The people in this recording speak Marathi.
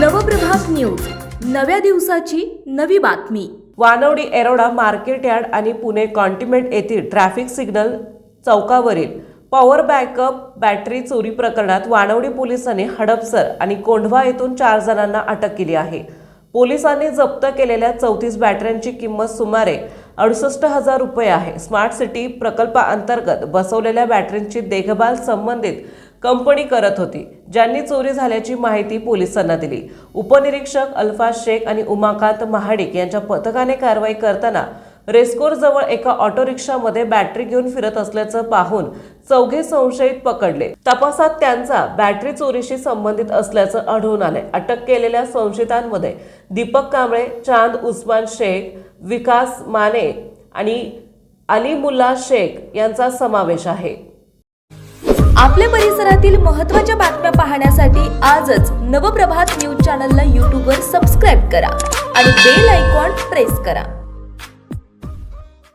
नव्या दिवसाची नवी बातमी. वानवडी एरोडा मार्केट यार्ड आणि पुणे कॉन्टिमेंट येथील ट्रॅफिक सिग्नल चौकावरील पॉवर बॅकअप बॅटरी चोरी प्रकरणात वानवडी पोलिसांनी हडपसर आणि कोंढवा येथून चार जणांना अटक केली आहे. पोलिसांनी जप्त केलेल्या चौतीस बॅटऱ्यांची किंमत सुमारे अडुसष्ट हजार रुपये आहे. स्मार्ट सिटी प्रकल्पाअंतर्गत बसवलेल्या बॅटरींची देखभाल संबंधित कंपनी करत होती ज्यांनी चोरी झाल्याची माहिती पोलिसांना दिली. उपनिरीक्षक अल्फाज शेख आणि उमाकांत महाडिक यांच्या पथकाने कारवाई करताना रेस्कोर जवळ एका ऑटो रिक्षामध्ये बॅटरी घेऊन फिरत असल्याचं पाहून चौघे संशयित पकडले. तपासात त्यांचा बॅटरी चोरीशी संबंधित असल्याचं आढळून आलंय. अटक केलेल्या संशयितांमध्ये दीपक कांबळे चांद उस्मान शेख विकास माने आणि अलीमुल्ला शेख यांचा समावेश आहे. आपल्या परिसरातील महत्त्वाच्या बातम्या पाहण्यासाठी आजच नवप्रभात न्यूज चॅनलला यूट्यूबवर सबस्क्राईब करा आणि बेल आयकॉन प्रेस करा.